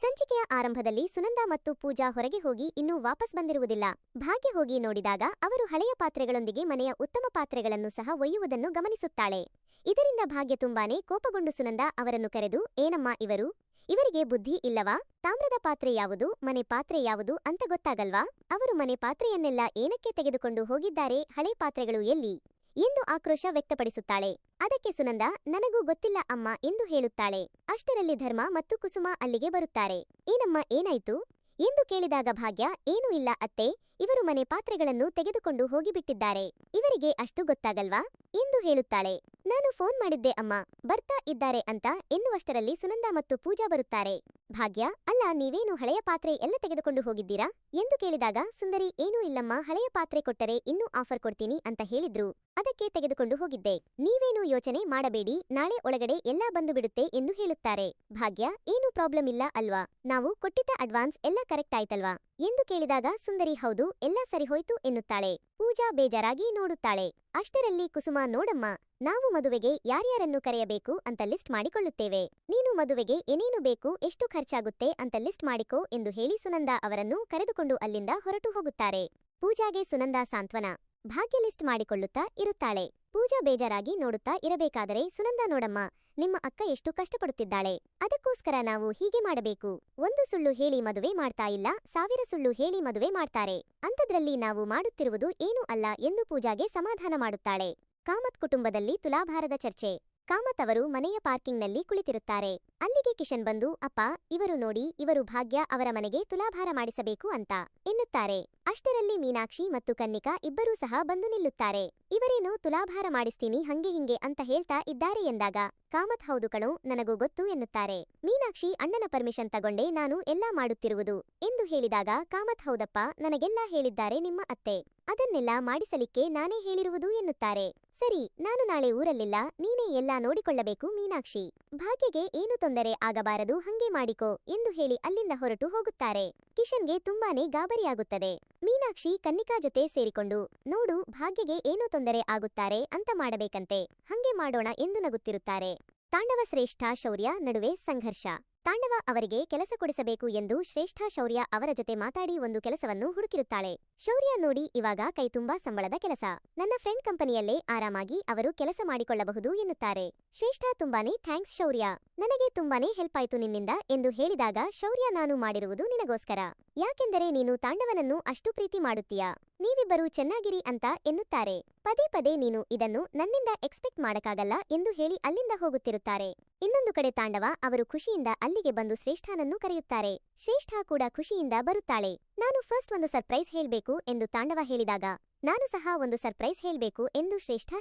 ಸಂಚಿಕೆಯ ಆರಂಭದಲ್ಲಿ ಸುನಂದ ಮತ್ತು ಪೂಜಾ ಹೊರಗೆ ಹೋಗಿ ಇನ್ನೂ ವಾಪಸ್ ಬಂದಿರುವುದಿಲ್ಲ. ಭಾಗ್ಯ ಹೋಗಿ ನೋಡಿದಾಗ ಅವರು ಹಳೆಯ ಪಾತ್ರೆಗಳೊಂದಿಗೆ ಮನೆಯ ಉತ್ತಮ ಪಾತ್ರೆಗಳನ್ನು ಸಹ ಒಯ್ಯುವುದನ್ನು ಗಮನಿಸುತ್ತಾಳೆ. ಇದರಿಂದ ಭಾಗ್ಯ ತುಂಬಾನೇ ಕೋಪಗೊಂಡು ಸುನಂದ ಅವರನ್ನು ಕರೆದು, ಏನಮ್ಮ ಇವರು? ಇವರಿಗೆ ಬುದ್ಧಿ ಇಲ್ಲವಾ? ತಾಮ್ರದ ಪಾತ್ರೆ ಯಾವುದು? ಮನೆ ಪಾತ್ರೆ ಯಾವುದು ಅಂತ ಗೊತ್ತಾಗಲ್ವಾ? ಅವರು ಮನೆ ಪಾತ್ರೆಯನ್ನೆಲ್ಲ ಏನಕ್ಕೆ ತೆಗೆದುಕೊಂಡು ಹೋಗಿದ್ದಾರೆ? ಹಳೆ ಪಾತ್ರೆಗಳು ಎಲ್ಲಿ? ಎಂದು ಆಕ್ರೋಶ ವ್ಯಕ್ತಪಡಿಸುತ್ತಾಳೆ. ಅದಕ್ಕೆ ಸುನಂದ, ನನಗೂ ಗೊತ್ತಿಲ್ಲ ಅಮ್ಮ ಎಂದು ಹೇಳುತ್ತಾಳೆ. ಅಷ್ಟರಲ್ಲಿ ಧರ್ಮ ಮತ್ತು ಕುಸುಮ ಅಲ್ಲಿಗೆ ಬರುತ್ತಾರೆ. ಏನಮ್ಮ, ಏನಾಯ್ತು? ಎಂದು ಕೇಳಿದಾಗ ಭಾಗ್ಯ, ಏನೂ ಇಲ್ಲ ಅತ್ತೆ. ಇವರು ಮನೆ ಪಾತ್ರೆಗಳನ್ನು ತೆಗೆದುಕೊಂಡು ಹೋಗಿಬಿಟ್ಟಿದ್ದಾರೆ. ಇವರಿಗೆ ಅಷ್ಟು ಗೊತ್ತಾಗಲ್ವಾ? ಎಂದು ಹೇಳುತ್ತಾಳೆ. ನಾನು ಫೋನ್ ಮಾಡಿದ್ದೆ, ಅಮ್ಮ. ಬರ್ತಾ ಇದ್ದಾರೆ ಅಂತ ಎನ್ನುವಷ್ಟರಲ್ಲಿ ಸುನಂದ ಮತ್ತು ಪೂಜಾ ಬರುತ್ತಾರೆ. ಭಾಗ್ಯ, ಅಲ್ಲ, ನೀವೇನು ಹಳೆಯ ಪಾತ್ರೆ ಎಲ್ಲ ತೆಗೆದುಕೊಂಡು ಹೋಗಿದ್ದೀರಾ? ಎಂದು ಕೇಳಿದಾಗ, ಸುಂದರಿ, ಏನೂ ಇಲ್ಲಮ್ಮ, ಹಳೆಯ ಪಾತ್ರೆ ಕೊಟ್ಟರೆ ಇನ್ನೂ ಆಫರ್ ಕೊಡ್ತೀನಿ ಅಂತ ಹೇಳಿದ್ರು. ಅದಕ್ಕೆ ತೆಗೆದುಕೊಂಡು ಹೋಗಿದ್ದೆ. ನೀವೇನು ಯೋಚನೆ ಮಾಡಬೇಡಿ, ನಾಳೆ ಒಳಗಡೆ ಎಲ್ಲಾ ಬಂದು ಬಿಡುತ್ತೆ ಎಂದು ಹೇಳುತ್ತಾರೆ. ಭಾಗ್ಯ, ಏನು ಪ್ರಾಬ್ಲಮ್ ಇಲ್ಲ ಅಲ್ವಾ? ನಾವು ಕೊಟ್ಟಿದ್ದ ಅಡ್ವಾನ್ಸ್ ಎಲ್ಲ ಕರೆಕ್ಟ್ ಆಯ್ತಲ್ವಾ? ಎಂದು ಕೇಳಿದಾಗ ಸುಂದರಿ, ಹೌದು, ಎಲ್ಲ ಸರಿ ಹೋಯ್ತು ಎನ್ನುತ್ತಾಳೆ. ಪೂಜಾ ಬೇಜಾರಾಗಿ ನೋಡುತ್ತಾಳೆ. ಅಷ್ಟರಲ್ಲಿ ಕುಸುಮ ನೋಡಮ್ಮ, ನಾವು ಮದುವೆಗೆ ಯಾರ್ಯಾರನ್ನು ಕರೆಯಬೇಕು ಅಂತ ಲಿಸ್ಟ್ ಮಾಡಿಕೊಳ್ಳುತ್ತೇವೆ. ನೀನು ಮದುವೆಗೆ ಏನೇನು ಬೇಕು, ಎಷ್ಟು ಖರ್ಚಾಗುತ್ತೆ ಅಂತ ಲಿಸ್ಟ್ ಮಾಡಿಕೋ ಎಂದು ಹೇಳಿ ಸುನಂದ ಅವರನ್ನು ಕರೆದುಕೊಂಡು ಅಲ್ಲಿಂದ ಹೊರಟು ಹೋಗುತ್ತಾರೆ. ಪೂಜಾಗೆ ಸುನಂದ ಸಾಂತ್ವನ. ಭಾಗ್ಯ ಲಿಸ್ಟ್ ಮಾಡಿಕೊಳ್ಳುತ್ತಾ ಇರುತ್ತಾಳೆ. ಪೂಜಾ ಬೇಜಾರಾಗಿ ನೋಡುತ್ತಾ ಇರಬೇಕಾದರೆ ಸುನಂದ, ನೋಡಮ್ಮ ನಿಮ್ಮ ಅಕ್ಕ ಎಷ್ಟು ಕಷ್ಟಪಡುತ್ತಿದ್ದಾಳೆ? ಅದಕ್ಕೋಸ್ಕರ ನಾವು ಹೀಗೆ ಮಾಡಬೇಕು. ಒಂದು ಸುಳ್ಳು ಹೇಳಿ ಮದುವೆ ಮಾಡ್ತಾ ಇಲ್ಲ, ಸಾವಿರ ಸುಳ್ಳು ಹೇಳಿ ಮದುವೆ ಮಾಡ್ತಾರೆ. ಅಂಥದ್ರಲ್ಲಿ ನಾವು ಮಾಡುತ್ತಿರುವುದು ಏನೂ ಅಲ್ಲ ಎಂದು ಪೂಜಾಗೆ ಸಮಾಧಾನ ಮಾಡುತ್ತಾಳೆ. ಕಾಮತ್ ಕುಟುಂಬದಲ್ಲಿ ತುಲಾಭಾರದ ಚರ್ಚೆ. ಕಾಮತ್ ಅವರು ಮನೆಯ ಪಾರ್ಕಿಂಗ್ನಲ್ಲಿ ಕುಳಿತಿರುತ್ತಾರೆ. ಅಲ್ಲಿಗೆ ಕಿಶನ್ ಬಂದು, ಅಪ್ಪ, ಇವರು ನೋಡಿ, ಇವರು ಭಾಗ್ಯ, ಅವರ ಮನೆಗೆ ತುಲಾಭಾರ ಮಾಡಿಸಬೇಕು ಅಂತ ಎನ್ನುತ್ತಾರೆ. ಅಷ್ಟರಲ್ಲಿ ಮೀನಾಕ್ಷಿ ಮತ್ತು ಕನ್ನಿಕಾ ಇಬ್ಬರೂ ಸಹ ಬಂದು ನಿಲ್ಲುತ್ತಾರೆ. ಇವರೇನು ತುಲಾಭಾರ ಮಾಡಿಸ್ತೀನಿ, ಹಂಗೆ ಹಿಂಗೆ ಅಂತ ಹೇಳ್ತಾ ಇದ್ದಾರೆ ಎಂದಾಗ, ಕಾಮತ್, ಹೌದು ಕಣೋ, ನನಗೂ ಗೊತ್ತು ಎನ್ನುತ್ತಾರೆ. ಮೀನಾಕ್ಷಿ, ಅಣ್ಣನ ಪರ್ಮಿಷನ್ ತಗೊಂಡೆ, ನಾನು ಎಲ್ಲಾ ಮಾಡುತ್ತಿರುವುದು ಎಂದು ಹೇಳಿದಾಗ, ಕಾಮತ್, ಹೌದಪ್ಪ, ನನಗೆಲ್ಲ ಹೇಳಿದ್ದಾರೆ ನಿಮ್ಮ ಅತ್ತೆ. ಅದನ್ನೆಲ್ಲ ಮಾಡಿಸಲಿಕ್ಕೆ ನಾನೇ ಹೇಳಿರುವುದು ಎನ್ನುತ್ತಾರೆ. ಸರಿ, ನಾನು ನಾಳೆ ಊರಲ್ಲಿಲ್ಲ. ನೀನೇ ಎಲ್ಲ ನೋಡಿಕೊಳ್ಳಬೇಕು, ಮೀನಾಕ್ಷಿ. ಭಾಗ್ಯಗೆ ಏನು ತೊಂದರೆ ಆಗಬಾರದು, ಹಂಗೆ ಮಾಡಿಕೋ ಎಂದು ಹೇಳಿ ಅಲ್ಲಿಂದ ಹೊರಟು ಹೋಗುತ್ತಾರೆ. ಕಿಶನ್ಗೆ ತುಂಬಾನೇ ಗಾಬರಿಯಾಗುತ್ತದೆ. ಮೀನಾಕ್ಷಿ ಕನ್ನಿಕಾ ಜೊತೆ ಸೇರಿಕೊಂಡು, ನೋಡು, ಭಾಗ್ಯಗೆ ಏನು ತೊಂದರೆ ಆಗುತ್ತಾರೆ ಅಂತ ಮಾಡಬೇಕಂತೆ. ಹಂಗೆ ಮಾಡೋಣ ಎಂದು ನಗುತ್ತಿರುತ್ತಾರೆ. ತಾಂಡವ ಶ್ರೇಷ್ಠ ಶೌರ್ಯ, ನಡುವೆ ಸಂಘರ್ಷ. ತಾಂಡವ ಅವರಿಗೆ ಕೆಲಸ ಕೊಡಿಸಬೇಕು ಎಂದು ಶ್ರೇಷ್ಠ ಶೌರ್ಯ ಅವರ ಜೊತೆ ಮಾತಾಡಿ ಒಂದು ಕೆಲಸವನ್ನು ಹುಡುಕಿರುತ್ತಾಳೆ. ಶೌರ್ಯ ನೋಡಿ ಇವಾಗ ಕೈ ತುಂಬಾ ಸಂಬಳದ ಕೆಲಸ. ನನ್ನ ಫ್ರೆಂಡ್ ಕಂಪನಿಯಲ್ಲೇ ಆರಾಮಾಗಿ ಅವರು ಕೆಲಸ ಮಾಡಿಕೊಳ್ಳಬಹುದು ಎನ್ನುತ್ತಾರೆ. ಶ್ರೇಷ್ಠ ತುಂಬಾನೇ ಥ್ಯಾಂಕ್ಸ್ ಶೌರ್ಯ. ನನಗೆ ತುಂಬಾನೇ ಹೆಲ್ಪ್ ಆಯ್ತು ನಿನ್ನಿಂದ ಎಂದು ಹೇಳಿದಾಗ ಶೌರ್ಯ ನಾನು ಮಾಡಿರುವುದು ನಿನಗೋಸ್ಕರ. ಯಾಕೆಂದರೆ ನೀನು ತಾಂಡವನನ್ನು ಅಷ್ಟು ಪ್ರೀತಿ ಮಾಡುತ್ತೀಯ. ನೀವಿಬ್ಬರು ಚೆನ್ನಾಗಿರಿ ಅಂತ ಎನ್ನುತ್ತಾರೆ. ಪದೇ ಪದೇ ನೀನು ಇದನ್ನು ನನ್ನಿಂದ ಎಕ್ಸ್ಪೆಕ್ಟ್ ಮಾಡಕ್ಕಾಗಲ್ಲ ಎಂದು ಹೇಳಿ ಅಲ್ಲಿಂದ ಹೋಗುತ್ತಿರುತ್ತಾರೆ. ಇನ್ನೊಂದು ಕಡೆ ತಾಂಡವ ಅವರು ಖುಷಿಯಿಂದ ಅಲ್ಲಿಗೆ ಬಂದು ಶ್ರೇಷ್ಠನನ್ನು ಕರೆಯುತ್ತಾರೆ. ಶ್ರೇಷ್ಠ ಕೂಡ ಖುಷಿಯಿಂದ ಬರುತ್ತಾಳೆ. ನಾನು ಫಸ್ಟ್ ಒಂದು ಸರ್ಪ್ರೈಸ್ ಹೇಳ್ಬೇಕು ಎಂದು ತಾಂಡವ ಹೇಳಿದಾಗ, ನಾನು ಸಹ ಒಂದು ಸರ್ಪ್ರೈಸ್ ಹೇಳ್ಬೇಕು ಎಂದು ಶ್ರೇಷ್ಠ